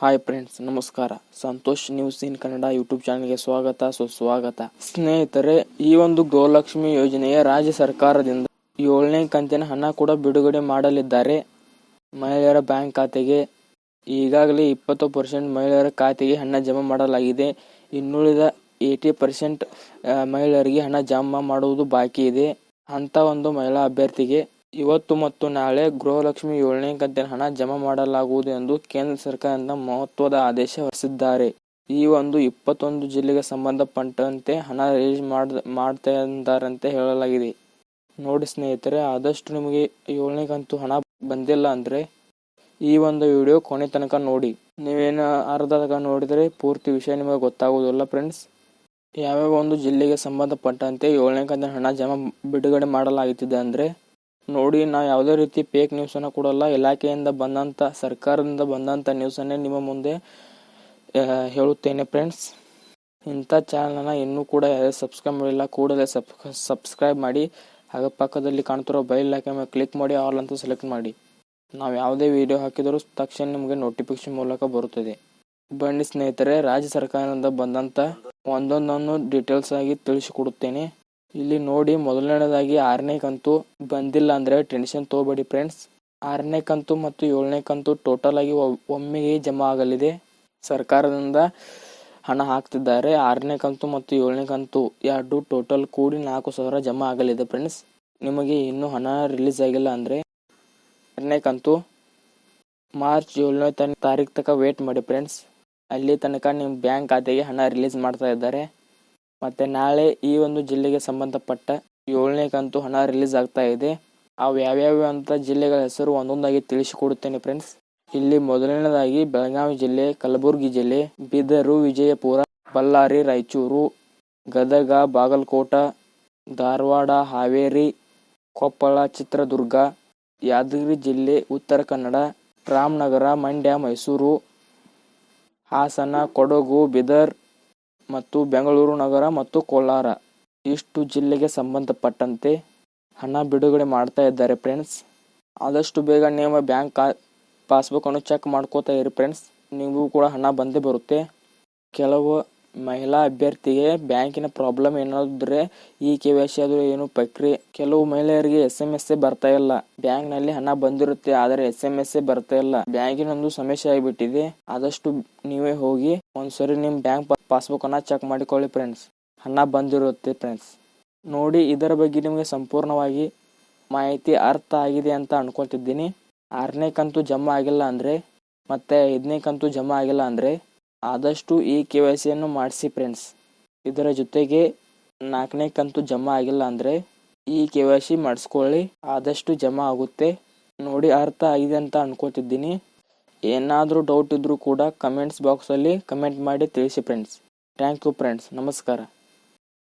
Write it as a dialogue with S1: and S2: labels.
S1: Hi friends ನಮಸ್ಕಾರ. Santosh news in Kannada YouTube ಚಾನಲ್ಗೆ ಸ್ವಾಗತ. ಸುಸ್ವಾಗತ ಸ್ನೇಹಿತರೆ, ಈ ಒಂದು ಗೋಲಕ್ಷ್ಮಿ ಯೋಜನೆಯ ರಾಜ್ಯ ಸರ್ಕಾರದಿಂದ ಏಳನೇ ಕಂತಿನ ಹಣ ಕೂಡ ಬಿಡುಗಡೆ ಮಾಡಲಿದ್ದಾರೆ. ಮಹಿಳೆಯರ ಬ್ಯಾಂಕ್ ಖಾತೆಗೆ ಈಗಾಗಲೇ ಇಪ್ಪತ್ತು ಪರ್ಸೆಂಟ್ ಮಹಿಳೆಯರ ಖಾತೆಗೆ ಹಣ ಜಮಾ ಮಾಡಲಾಗಿದೆ. ಇನ್ನುಳಿದ ಏಯ್ಟಿ ಪರ್ಸೆಂಟ್ ಮಹಿಳೆಯರಿಗೆ ಹಣ ಜಮಾ ಮಾಡುವುದು ಬಾಕಿ ಇದೆ. ಅಂತ ಒಂದು ಮಹಿಳಾ ಅಭ್ಯರ್ಥಿಗೆ ಇವತ್ತು ಮತ್ತು ನಾಳೆ ಗೃಹಲಕ್ಷ್ಮಿ ಏಳನೇ ಕಂತಿನ ಹಣ ಜಮಾ ಮಾಡಲಾಗುವುದು ಎಂದು ಕೇಂದ್ರ ಸರ್ಕಾರದಿಂದ ಮಹತ್ವದ ಆದೇಶ ಹೊರಡಿಸಿದ್ದಾರೆ. ಈ ಒಂದು ಇಪ್ಪತ್ತೊಂದು ಜಿಲ್ಲೆಗೆ ಸಂಬಂಧಪಟ್ಟಂತೆ ಹಣ ರಿಲೀಸ್ ಮಾಡ್, ಮಾಡ್ತಾ ಇದ್ದಾರಂತೆ ಹೇಳಲಾಗಿದೆ. ನೋಡಿ ಸ್ನೇಹಿತರೆ, ಆದಷ್ಟು ನಿಮಗೆ ಏಳನೇ ಕಂತು ಹಣ ಬಂದಿಲ್ಲ ಅಂದರೆ ಈ ಒಂದು ವಿಡಿಯೋ ಕೊನೆ ತನಕ ನೋಡಿ. ನೀವೇನು ಅರ್ಧ ನೋಡಿದರೆ ಪೂರ್ತಿ ವಿಷಯ ನಿಮಗೆ ಗೊತ್ತಾಗುವುದಿಲ್ಲ ಫ್ರೆಂಡ್ಸ್. ಯಾವ್ಯಾವ ಒಂದು ಜಿಲ್ಲೆಗೆ ಸಂಬಂಧಪಟ್ಟಂತೆ ಏಳನೇ ಕಂತಿನ ಹಣ ಜಮಾ ಬಿಡುಗಡೆ ಮಾಡಲಾಗುತ್ತಿದೆ ಅಂದರೆ ನೋಡಿ, ನಾ ಯಾವುದೇ ರೀತಿ ಫೇಕ್ ನ್ಯೂಸನ್ನು ಕೊಡಲ್ಲ. ಇಲಾಖೆಯಿಂದ ಬಂದಂಥ ಸರ್ಕಾರದಿಂದ ಬಂದಂಥ ನ್ಯೂಸನ್ನೇ ನಿಮ್ಮ ಮುಂದೆ ಹೇಳುತ್ತೇನೆ ಫ್ರೆಂಡ್ಸ್ ಇಂಥ ಚಾನಲನ್ನು ಇನ್ನೂ ಕೂಡ ಯಾರೇ ಸಬ್ಸ್ಕ್ರೈಬ್ ಮಾಡಿಲ್ಲ, ಕೂಡಲೇ ಸಬ್ ಸಬ್ಸ್ಕ್ರೈಬ್ ಮಾಡಿ. ಹಾಗೆ ಪಕ್ಕದಲ್ಲಿ ಕಾಣ್ತಿರೋ ಬೈಲ್ ಇಲಾಖೆ ಮೇಲೆ ಕ್ಲಿಕ್ ಮಾಡಿ ಆಲ್ ಅಂತ ಸೆಲೆಕ್ಟ್ ಮಾಡಿ. ನಾವು ಯಾವುದೇ ವಿಡಿಯೋ ಹಾಕಿದರೂ ತಕ್ಷಣ ನಿಮಗೆ ನೋಟಿಫಿಕೇಶನ್ ಮೂಲಕ ಬರುತ್ತದೆ. ಬನ್ನಿ ಸ್ನೇಹಿತರೆ, ರಾಜ್ಯ ಸರ್ಕಾರದಿಂದ ಬಂದಂಥ ಒಂದೊಂದನ್ನು ಡೀಟೇಲ್ಸ್ ಆಗಿ ತಿಳಿಸಿಕೊಡುತ್ತೇನೆ. ಇಲ್ಲಿ ನೋಡಿ ಮೊದಲನೇದಾಗಿ ಆರನೇ ಕಂತು ಬಂದಿಲ್ಲ ಅಂದರೆ ಟೆನ್ಷನ್ ತಗೋಬೇಡಿ ಫ್ರೆಂಡ್ಸ್ ಆರನೇ ಕಂತು ಮತ್ತು ಏಳನೇ ಕಂತು ಟೋಟಲ್ ಆಗಿ ಒಮ್ಮೆಗೆ ಜಮಾ ಆಗಲಿದೆ. ಸರ್ಕಾರದಿಂದ ಹಣ ಹಾಕ್ತಿದ್ದಾರೆ. ಆರನೇ ಕಂತು ಮತ್ತು ಏಳನೇ ಕಂತು ಎರಡು ಟೋಟಲ್ ಕೂಡಿ ನಾಲ್ಕು ಸಾವಿರ ಜಮಾ ಆಗಲಿದೆ ಫ್ರೆಂಡ್ಸ್ ನಿಮಗೆ ಇನ್ನೂ ಹಣ ರಿಲೀಸ್ ಆಗಿಲ್ಲ ಅಂದರೆ ಆರನೇ ಕಂತು ಮಾರ್ಚ್ ಏಳನೇ ತಾರೀಕು ತನಕ ವೇಟ್ ಮಾಡಿ ಫ್ರೆಂಡ್ಸ್ ಅಲ್ಲಿ ತನಕ ನಿಮ್ಮ ಬ್ಯಾಂಕ್ ಖಾತೆಗೆ ಹಣ ರಿಲೀಸ್ ಮಾಡ್ತಾ ಇದ್ದಾರೆ. ಮತ್ತು ನಾಳೆ ಈ ಒಂದು ಜಿಲ್ಲೆಗೆ ಸಂಬಂಧಪಟ್ಟ ಏಳನೇ ಕಂತು ಹಣ ರಿಲೀಸ್ ಆಗ್ತಾ ಇದೆ. ಅವು ಯಾವ್ಯಾವ ಅಂತ ಜಿಲ್ಲೆಗಳ ಹೆಸರು ಒಂದೊಂದಾಗಿ ತಿಳಿಸಿಕೊಡುತ್ತೇನೆ ಫ್ರೆಂಡ್ಸ್ ಇಲ್ಲಿ ಮೊದಲನೇದಾಗಿ ಬೆಳಗಾವಿ ಜಿಲ್ಲೆ, ಕಲಬುರಗಿ ಜಿಲ್ಲೆ, ಬೀದರು, ವಿಜಯಪುರ, ಬಳ್ಳಾರಿ, ರಾಯಚೂರು, ಗದಗ, ಬಾಗಲಕೋಟ, ಧಾರವಾಡ, ಹಾವೇರಿ, ಕೊಪ್ಪಳ, ಚಿತ್ರದುರ್ಗ, ಯಾದಗಿರಿ ಜಿಲ್ಲೆ, ಉತ್ತರ ಕನ್ನಡ, ರಾಮನಗರ, ಮಂಡ್ಯ, ಮೈಸೂರು, ಹಾಸನ, ಕೊಡಗು, ಬೀದರ್ ಮತ್ತು ಬೆಂಗಳೂರು ನಗರ ಮತ್ತು ಕೋಲಾರ. ಇಷ್ಟು ಜಿಲ್ಲೆಗೆ ಸಂಬಂಧಪಟ್ಟಂತೆ ಹಣ ಬಿಡುಗಡೆ ಮಾಡ್ತಾ ಇದ್ದಾರೆ ಫ್ರೆಂಡ್ಸ್. ಆದಷ್ಟು ಬೇಗ ನಿಮ್ಮ ಬ್ಯಾಂಕ್ ಕಾ, ಪಾಸ್ಬುಕ್ಕನ್ನು ಚೆಕ್ ಮಾಡ್ಕೋತಾ ಇರಿ ಫ್ರೆಂಡ್ಸ್. ನಿಮಗೂ ಕೂಡ ಹಣ ಬಂದೇ ಬರುತ್ತೆ. ಕೆಲವು ಮಹಿಳಾ ಅಭ್ಯರ್ಥಿಗೆ ಬ್ಯಾಂಕಿನ ಪ್ರಾಬ್ಲಮ್ ಏನಾದ್ರೆ ಈ ಕೆ ವೈಸಿ ಅದು ಏನು ಪ್ರಕ್ರಿಯೆ ಕೆಲವು ಮಹಿಳೆಯರಿಗೆ ಎಸ್ ಎಂ ಎಸ್ ಬರ್ತಾ ಇಲ್ಲ. ಬ್ಯಾಂಕ್ನಲ್ಲಿ ಹಣ ಬಂದಿರುತ್ತೆ, ಆದರೆ ಎಸ್ ಎಂ ಎಸ್ ಬರ್ತಾ ಇಲ್ಲ. ಬ್ಯಾಂಕಿನೊಂದು ಸಮಸ್ಯೆ ಆಗಿಬಿಟ್ಟಿದೆ. ಆದಷ್ಟು ನೀವೇ ಹೋಗಿ ಒಂದ್ಸರಿ ನಿಮ್ ಬ್ಯಾಂಕ್ ಪಾಸ್ಬುಕ್ ಅನ್ನ ಚೆಕ್ ಮಾಡಿಕೊಳ್ಳಿ ಫ್ರೆಂಡ್ಸ್ ಹಣ ಬಂದಿರುತ್ತೆ ಫ್ರೆಂಡ್ಸ್ ನೋಡಿ, ಇದರ ಬಗ್ಗೆ ನಿಮಗೆ ಸಂಪೂರ್ಣವಾಗಿ ಮಾಹಿತಿ ಅರ್ಥ ಆಗಿದೆ ಅಂತ ಅನ್ಕೊಳ್ತಿದ್ದೀನಿ. ಆರನೇ ಕಂತು ಜಮಾ ಆಗಿಲ್ಲ ಅಂದ್ರೆ, ಮತ್ತೆ ಐದನೇ ಕಂತು ಜಮಾ ಆಗಿಲ್ಲ ಅಂದರೆ ಆದಷ್ಟು ಈ ಕೆ ವೈ ಸಿಯನ್ನು ಮಾಡಿಸಿ ಫ್ರೆಂಡ್ಸ್ ಇದರ ಜೊತೆಗೆ ನಾಲ್ಕನೇ ಕಂತು ಜಮಾ ಆಗಿಲ್ಲ ಅಂದರೆ ಈ ಕೆ ವೈ ಸಿ ಮಾಡಿಸ್ಕೊಳ್ಳಿ. ಆದಷ್ಟು ಜಮಾ ಆಗುತ್ತೆ. ನೋಡಿ ಅರ್ಥ ಆಗಿದೆ ಅಂತ ಅನ್ಕೋತಿದ್ದೀನಿ. ಏನಾದರೂ ಡೌಟ್ ಇದ್ದರೂ ಕೂಡ ಕಮೆಂಟ್ಸ್ ಬಾಕ್ಸಲ್ಲಿ ಕಮೆಂಟ್ ಮಾಡಿ ತಿಳಿಸಿ ಫ್ರೆಂಡ್ಸ್ ಥ್ಯಾಂಕ್ ಯು ಫ್ರೆಂಡ್ಸ್ ನಮಸ್ಕಾರ.